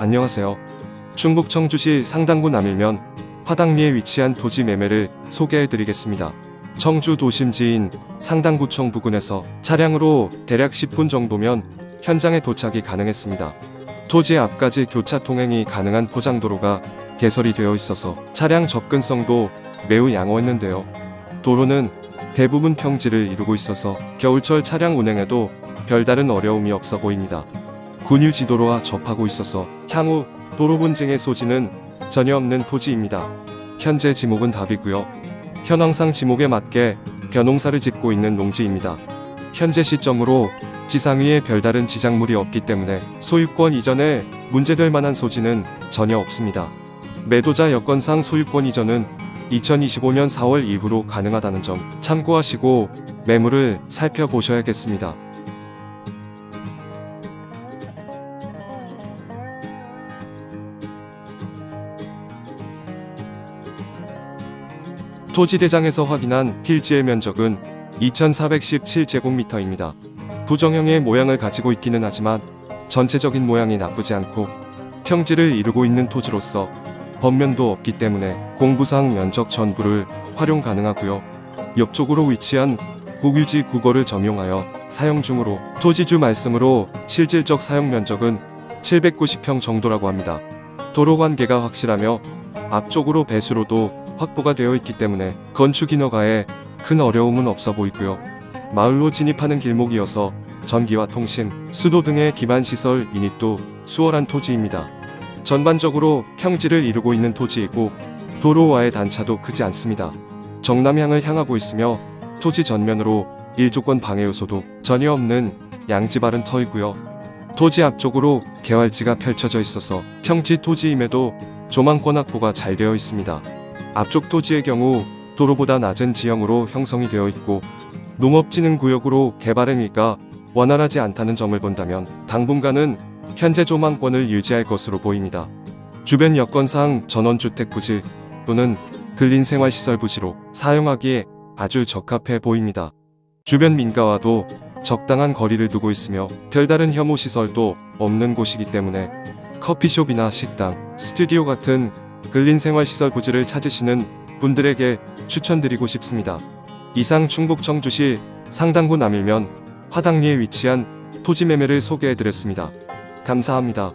안녕하세요. 충북 청주시 상당구 남일면 화당리에 위치한 토지 매매를 소개해드리겠습니다. 청주 도심지인 상당구청 부근에서 차량으로 대략 10분 정도면 현장에 도착이 가능했습니다. 토지 앞까지 교차 통행이 가능한 포장도로가 개설이 되어 있어서 차량 접근성도 매우 양호했는데요. 도로는 대부분 평지를 이루고 있어서 겨울철 차량 운행에도 별다른 어려움이 없어 보입니다. 군유 지도로와 접하고 있어서 향후 도로 분쟁의 소지는 전혀 없는 토지입니다. 현재 지목은 답이고요. 현황상 지목에 맞게 벼농사를 짓고 있는 농지입니다. 현재 시점으로 지상 위에 별다른 지작물이 없기 때문에 소유권 이전에 문제될 만한 소지는 전혀 없습니다. 매도자 여건상 소유권 이전은 2025년 4월 이후로 가능하다는 점 참고하시고 매물을 살펴보셔야겠습니다. 토지대장에서 확인한 필지의 면적은 2417제곱미터입니다. 부정형의 모양을 가지고 있기는 하지만 전체적인 모양이 나쁘지 않고 평지를 이루고 있는 토지로서 번면도 없기 때문에 공부상 면적 전부를 활용 가능하고요. 옆쪽으로 위치한 국유지 국어를 점용하여 사용 중으로 토지주 말씀으로 실질적 사용 면적은 790평 정도라고 합니다. 도로 관계가 확실하며 앞쪽으로 배수로도 확보가 되어 있기 때문에 건축 인허가에 큰 어려움은 없어 보이고요. 마을로 진입하는 길목이어서 전기와 통신, 수도 등의 기반 시설 유닛도 수월한 토지입니다. 전반적으로 평지를 이루고 있는 토지이고 도로와의 단차도 크지 않습니다. 정남향을 향하고 있으며 토지 전면으로 일조권 방해 요소도 전혀 없는 양지 바른 터이고요. 토지 앞쪽으로 개활지가 펼쳐져 있어서 평지 토지임에도 조망권 확보가 잘 되어 있습니다. 앞쪽 토지의 경우 도로보다 낮은 지형으로 형성이 되어 있고 농업진흥구역으로 개발 행위가 원활하지 않다는 점을 본다면 당분간은 현재 조망권을 유지할 것으로 보입니다. 주변 여건상 전원주택 부지 또는 근린생활시설 부지로 사용하기에 아주 적합해 보입니다. 주변 민가와도 적당한 거리를 두고 있으며 별다른 혐오 시설도 없는 곳이기 때문에 커피숍이나 식당, 스튜디오 같은 근린생활시설 부지를 찾으시는 분들에게 추천드리고 싶습니다. 이상 충북 청주시 상당구 남일면 화당리에 위치한 토지 매매를 소개해드렸습니다. 감사합니다.